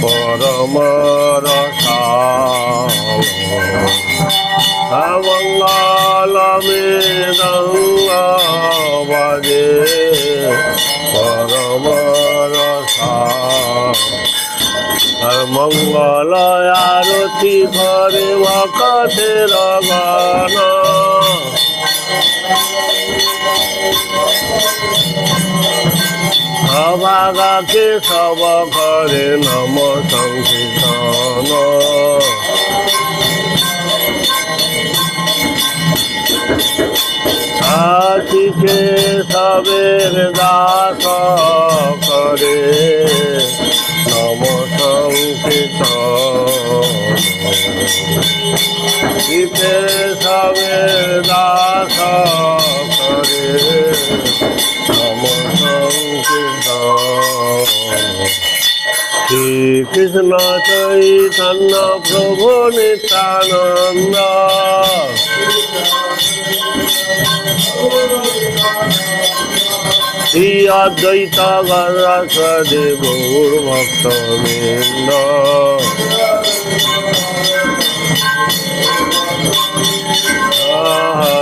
পরমর মঙ্গলমে বাজে পরমর মঙ্গল আরতি করে ভকতের গান অবাগাকে সব করে নম সংকীর্তন। আশিকে সবের দাস করে নম সংকীর্তন। শীতে সবের দাস করে শ্রীকৃষ্ণ চৈতন্য প্রভু নিত্যানন্দ। শ্রী অদ্বৈত গৌর ভক্ত বৃন্দ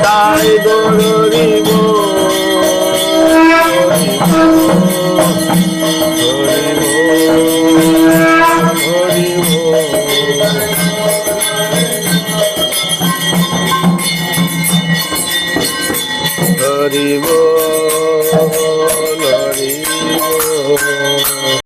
তাই গরিব হরিব হরিব